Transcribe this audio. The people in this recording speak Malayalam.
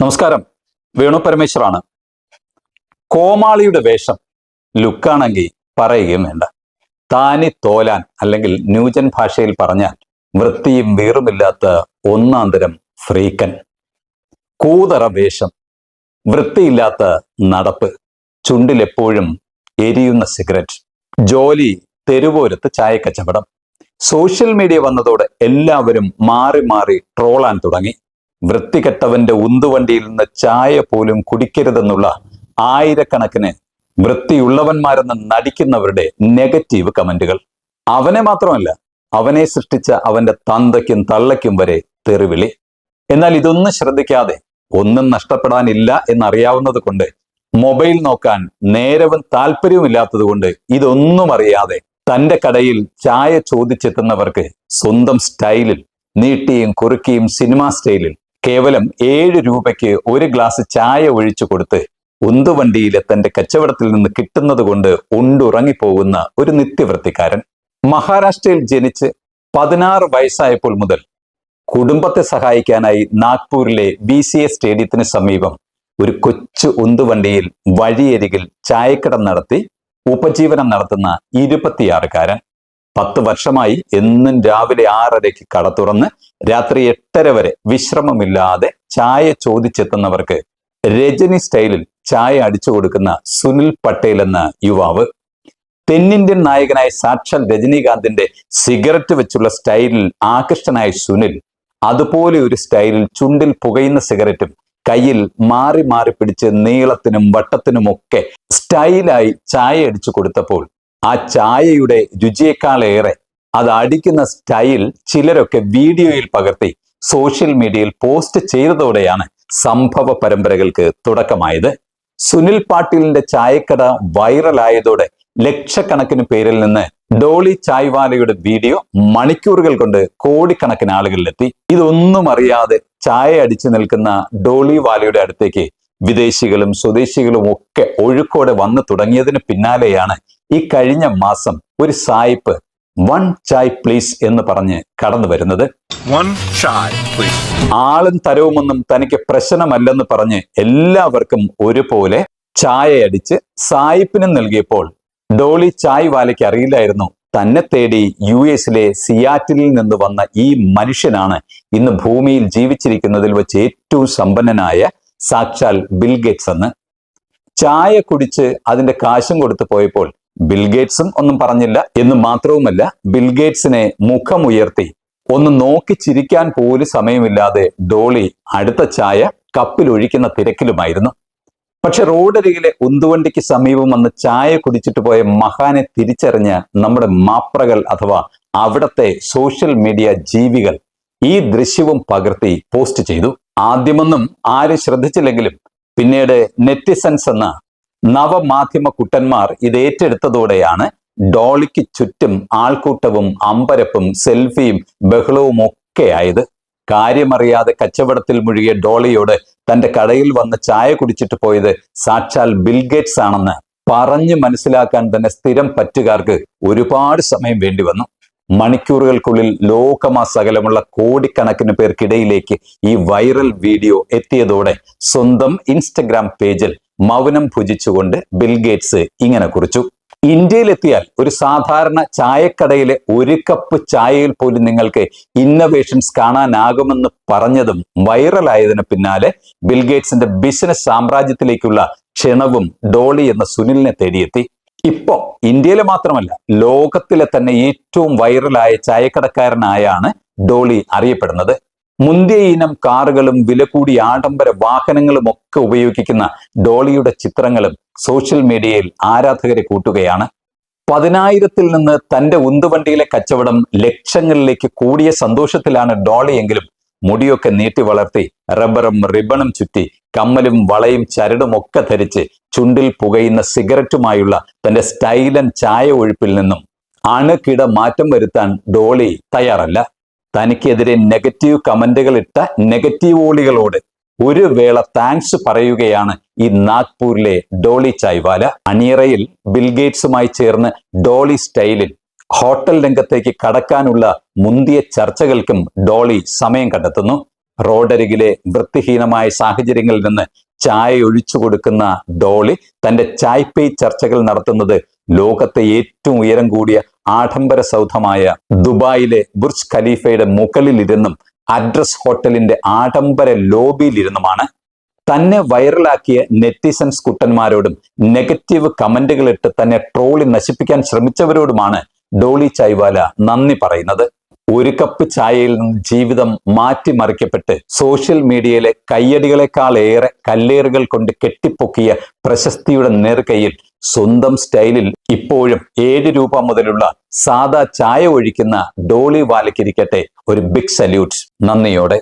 നമസ്കാരം. വേണു പരമേശ്വറാണ്. കോമാളിയുടെ വേഷം ലുക്കാണെങ്കിൽ പറയുകയും വേണ്ട. താനി തോലാൻ അല്ലെങ്കിൽ ന്യൂജൻ ഭാഷയിൽ പറഞ്ഞാൽ വൃത്തിയും വീറുമില്ലാത്ത ഒന്നാന്തരം ഫ്രീക്കൻ കൂതറ വേഷം വൃത്തിയില്ലാത്ത നടപ്പ് ചുണ്ടിലെപ്പോഴും എരിയുന്ന സിഗരറ്റ് ജോലി തെരുവോരത്ത് ചായക്കച്ചവടം. സോഷ്യൽ മീഡിയ വന്നതോടെ എല്ലാവരും മാറി മാറി ട്രോളാൻ തുടങ്ങി. വൃത്തികെട്ടവന്റെ ഉന്തുവണ്ടിയിൽ നിന്ന് ചായ പോലും കുടിക്കരുതെന്നുള്ള ആയിരക്കണക്കിന് വൃത്തിയുള്ളവന്മാരെന്ന് നടിക്കുന്നവരുടെ നെഗറ്റീവ് കമന്റുകൾ. അവനെ മാത്രമല്ല അവനെ സൃഷ്ടിച്ച അവന്റെ തന്തയ്ക്കും തള്ളയ്ക്കും വരെ തെറിവിളി. എന്നാൽ ഇതൊന്നും ശ്രദ്ധിക്കാതെ ഒന്നും നഷ്ടപ്പെടാനില്ല എന്നറിയാവുന്നത് കൊണ്ട് മൊബൈൽ നോക്കാൻ നേരവും താല്പര്യവുമില്ലാത്തത് കൊണ്ട് ഇതൊന്നും അറിയാതെ തന്റെ കടയിൽ ചായ ചോദിച്ചെത്തുന്നവർക്ക് സ്വന്തം സ്റ്റൈലിൽ നീട്ടിയും കുറുക്കിയും സിനിമാ സ്റ്റൈലിൽ കേവലം ഏഴ് രൂപയ്ക്ക് ഒരു ഗ്ലാസ് ചായ ഒഴിച്ചു കൊടുത്ത് ഉന്തുവണ്ടിയിലെ തന്റെ കച്ചവടത്തിൽ നിന്ന് കിട്ടുന്നത് കൊണ്ട് ഉണ്ടുറങ്ങിപ്പോകുന്ന ഒരു നിത്യവൃത്തിക്കാരൻ മഹാരാഷ്ട്രയിൽ ജനിച്ച് പതിനാറ് വയസ്സായപ്പോൾ മുതൽ കുടുംബത്തെ സഹായിക്കാനായി നാഗ്പൂരിലെ ബി സി എ സ്റ്റേഡിയത്തിന് സമീപം ഒരു കൊച്ചു ഉന്തുവണ്ടിയിൽ വഴിയരികിൽ ചായക്കട നടത്തി ഉപജീവനം നടത്തുന്ന ഇരുപത്തിയാറുകാരൻ പത്ത് വർഷമായി എന്നും രാവിലെ ആറരയ്ക്ക് കട തുറന്ന് രാത്രി എട്ടര വരെ വിശ്രമമില്ലാതെ ചായ ചോദിച്ചെത്തുന്നവർക്ക് രജനി സ്റ്റൈലിൽ ചായ അടിച്ചു കൊടുക്കുന്ന സുനിൽ പട്ടേൽ എന്ന യുവാവ്. തെന്നിന്ത്യൻ നായകനായ സാക്ഷാൽ രജനീകാന്തിന്റെ സിഗരറ്റ് വെച്ചുള്ള സ്റ്റൈലിൽ ആകൃഷ്ടനായ സുനിൽ അതുപോലെ ഒരു സ്റ്റൈലിൽ ചുണ്ടിൽ പുകയുന്ന സിഗരറ്റും കയ്യിൽ മാറി മാറി പിടിച്ച് നീളത്തിനും വട്ടത്തിനുമൊക്കെ സ്റ്റൈലായി ചായ അടിച്ചു കൊടുത്തപ്പോൾ ആ ചായയുടെ രുചിയേക്കാളേറെ അത് അടിക്കുന്ന സ്റ്റൈൽ ചിലരൊക്കെ വീഡിയോയിൽ പകർത്തി സോഷ്യൽ മീഡിയയിൽ പോസ്റ്റ് ചെയ്തതോടെയാണ് സംഭവ പരമ്പരകൾക്ക് തുടക്കമായത്. സുനിൽ പാട്ടീലിന്റെ ചായക്കട വൈറലായതോടെ ലക്ഷക്കണക്കിന് പേരിൽ നിന്ന് ഡോളി ചായ്വാലയുടെ വീഡിയോ മണിക്കൂറുകൾ കൊണ്ട് കോടിക്കണക്കിന് ആളുകളിലെത്തി. ഇതൊന്നും അറിയാതെ ചായ അടിച്ചു നിൽക്കുന്ന ഡോളി വാലയുടെ അടുത്തേക്ക് വിദേശികളും സ്വദേശികളും ഒക്കെ ഒഴുക്കോടെ വന്നു തുടങ്ങിയതിന് പിന്നാലെയാണ് ഈ കഴിഞ്ഞ മാസം ഒരു സായിപ്പ് വൺ ചായ് പ്ലീസ് എന്ന് പറഞ്ഞ് കടന്നു വരുന്നത്. ആളും തരവുമൊന്നും തനിക്ക് പ്രശ്നമല്ലെന്ന് പറഞ്ഞ് എല്ലാവർക്കും ഒരുപോലെ ചായയടിച്ച് സായിപ്പിനും നൽകിയപ്പോൾ ഡോളി ചായ് വാലയ്ക്ക് അറിയില്ലായിരുന്നു. തന്നെ തേടി യു എസിലെ സിയാറ്റിലിൽ നിന്ന് വന്ന ഈ മനുഷ്യനാണ് ഇന്ന് ഭൂമിയിൽ ജീവിച്ചിരിക്കുന്നതിൽ വെച്ച് ഏറ്റവും സമ്പന്നനായ സാക്ഷാൽ ബിൽഗേറ്റ്സ് എന്ന്. ചായ കുടിച്ച് അതിന്റെ കാശും കൊടുത്തു പോയപ്പോൾ ബിൽഗേറ്റ്സും ഒന്നും പറഞ്ഞില്ല എന്ന് മാത്രവുമല്ല ബിൽഗേറ്റ്സിനെ മുഖമുയർത്തി ഒന്ന് നോക്കി ചിരിക്കാൻ പോലും സമയമില്ലാതെ ഡോളി അടുത്ത ചായ കപ്പിൽ ഒഴിക്കുന്ന തിരക്കിലുമായിരുന്നു. പക്ഷെ റോഡരികിലെ ഉന്തുവണ്ടിക്ക് സമീപം വന്ന് ചായ കുടിച്ചിട്ട് പോയ മഹാനെ തിരിച്ചറിഞ്ഞ നമ്മുടെ മാപ്രകൾ അഥവാ അവിടത്തെ സോഷ്യൽ മീഡിയ ജീവികൾ ഈ ദൃശ്യവും പകർത്തി പോസ്റ്റ് ചെയ്തു. ആദ്യമൊന്നും ആരും ശ്രദ്ധിച്ചില്ലെങ്കിലും പിന്നീട് നെറ്റിസൻസ് എന്ന നവമാധ്യമ കുട്ടന്മാർ ഇത് ഏറ്റെടുത്തതോടെയാണ് ഡോളിക്ക് ചുറ്റും ആൾക്കൂട്ടവും അമ്പരപ്പും സെൽഫിയും ബഹളവും ഒക്കെ കാര്യമറിയാതെ കച്ചവടത്തിൽ മുഴുകിയ ഡോളിയോട് തന്റെ കടയിൽ വന്ന് ചായ കുടിച്ചിട്ട് പോയത് സാക്ഷാൽ ബിൽഗേറ്റ്സ് ആണെന്ന് പറഞ്ഞു മനസ്സിലാക്കാൻ തന്നെ സ്ഥിരം പറ്റുകാർക്ക് ഒരുപാട് സമയം വേണ്ടി വന്നു. മണിക്കൂറുകൾക്കുള്ളിൽ ലോകമാസകലമുള്ള കോടിക്കണക്കിന് പേർക്കിടയിലേക്ക് ഈ വൈറൽ വീഡിയോ എത്തിയതോടെ സ്വന്തം ഇൻസ്റ്റഗ്രാം പേജിൽ മൗനം ഭുജിച്ചുകൊണ്ട് ബിൽഗേറ്റ്സ് ഇങ്ങനെ കുറിച്ചു. ഇന്ത്യയിലെത്തിയാൽ ഒരു സാധാരണ ചായക്കടയിലെ ഒരു കപ്പ് ചായയിൽ പോലും നിങ്ങൾക്ക് ഇന്നവേഷൻസ് കാണാനാകുമെന്ന് പറഞ്ഞതും വൈറലായതിനു പിന്നാലെ ബിൽഗേറ്റ്സിന്റെ ബിസിനസ് സാമ്രാജ്യത്തിലേക്കുള്ള ക്ഷണവും ഡോളി എന്ന സുനിലിനെ തേടിയെത്തി. ഇപ്പോ ഇന്ത്യയിലെ മാത്രമല്ല ലോകത്തിലെ തന്നെ ഏറ്റവും വൈറലായ ചായക്കടക്കാരനായാണ് ഡോളി അറിയപ്പെടുന്നത്. മുന്തിയ ഇനം കാറുകളും വില കൂടിയ ആഡംബര വാഹനങ്ങളും ഒക്കെ ഉപയോഗിക്കുന്ന ഡോളിയുടെ ചിത്രങ്ങളും സോഷ്യൽ മീഡിയയിൽ ആരാധകരെ കൂട്ടുകയാണ്. പതിനായിരത്തിൽ നിന്ന് തന്റെ ഉന്തുവണ്ടിയിലെ കച്ചവടം ലക്ഷങ്ങളിലേക്ക് കൂടിയ സന്തോഷത്തിലാണ് ഡോളിയെങ്കിലും മുടിയൊക്കെ നീട്ടി വളർത്തി റബ്ബറും റിബണും ചുറ്റി കമ്മലും വളയും ചരടും ഒക്കെ ധരിച്ച് ചുണ്ടിൽ പുകയുന്ന സിഗരറ്റുമായുള്ള തന്റെ സ്റ്റൈലൻ ചായ ഒഴുപ്പിൽ നിന്നും അണുകിട മാറ്റം വരുത്താൻ ഡോളി തയ്യാറല്ല. തനിക്കെതിരെ നെഗറ്റീവ് കമന്റുകൾ ഇട്ട നെഗറ്റീവ് ഓളികളോട് ഒരു വേള താങ്ക്സ് പറയുകയാണ് ഈ നാഗ്പൂരിലെ ഡോളി ചായ്വാല അണിയറയിൽ ബിൽഗേറ്റ്സുമായി ചേർന്ന് ഡോളി സ്റ്റൈലിൽ ഹോട്ടൽ രംഗത്തേക്ക് കടക്കാനുള്ള മുന്തിയ ചർച്ചകൾക്കും ഡോളി സമയം കണ്ടെത്തുന്നു. റോഡരികിലെ വൃത്തിഹീനമായ സാഹചര്യങ്ങളിൽ നിന്ന് ചായ ഒഴിച്ചു കൊടുക്കുന്ന ഡോളി തന്റെ ചായ്പേ ചർച്ചകൾ നടത്തുന്നത് ലോകത്തെ ഏറ്റവും ഉയരം കൂടിയ ആഡംബര സൗധമായ ദുബായിലെ ബുർജ് ഖലീഫയുടെ മുകളിലിരുന്നും അഡ്രസ് ഹോട്ടലിന്റെ ആഡംബര ലോബിയിലിരുന്നുമാണ്. തന്നെ വൈറലാക്കിയ നെറ്റിസൻസ് കുട്ടന്മാരോടും നെഗറ്റീവ് കമന്റുകൾ ഇട്ട് തന്നെ ട്രോളി നശിപ്പിക്കാൻ ശ്രമിച്ചവരോടുമാണ് ഡോളി ചൈവാല നന്ദി പറയുന്നത്. ഒരു കപ്പ് ചായയിൽ നിന്ന് ജീവിതം മാറ്റിമറിക്കപ്പെട്ട് സോഷ്യൽ മീഡിയയിലെ കയ്യടികളെക്കാൾ ഏറെ കല്ലേറുകൾ കൊണ്ട് കെട്ടിപ്പൊക്കിയ പ്രശസ്തിയുടെ നേർക്കയിൽ സ്വന്തം സ്റ്റൈലിൽ ഇപ്പോഴും ഏഴ് രൂപ മുതലുള്ള സാദാ ചായ ഒഴിക്കുന്ന ഡോളി വാലയ്ക്കിരിക്കട്ടെ ഒരു ബിഗ് സല്യൂട്ട് നന്ദിയോടെ.